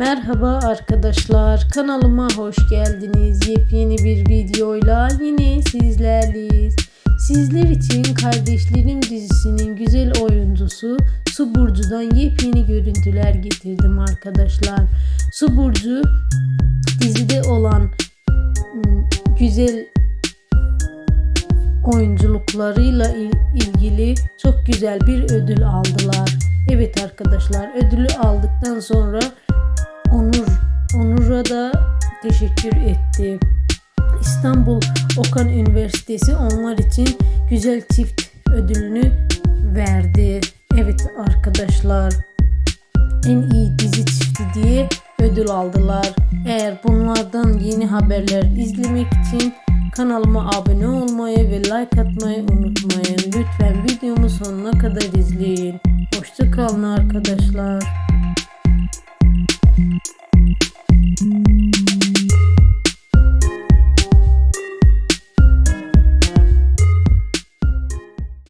Merhaba arkadaşlar kanalıma hoş geldiniz. Yepyeni bir videoyla yine sizlerleyiz. Sizler için Kardeşlerim dizisinin güzel oyuncusu Su Burcu'dan yepyeni görüntüler getirdim arkadaşlar. Su Burcu dizide olan güzel oyunculuklarıyla il- ilgili çok güzel bir ödül aldılar. Evet arkadaşlar ödülü aldıktan sonra teşekkür etti. İstanbul Okan Üniversitesi onlar için güzel çift ödülünü verdi. Evet arkadaşlar en iyi dizi çifti diye ödül aldılar. Eğer bunlardan yeni haberler izlemek için kanalıma abone olmayı ve like atmayı unutmayın. Lütfen videomu sonuna kadar izleyin. Hoşçakalın arkadaşlar.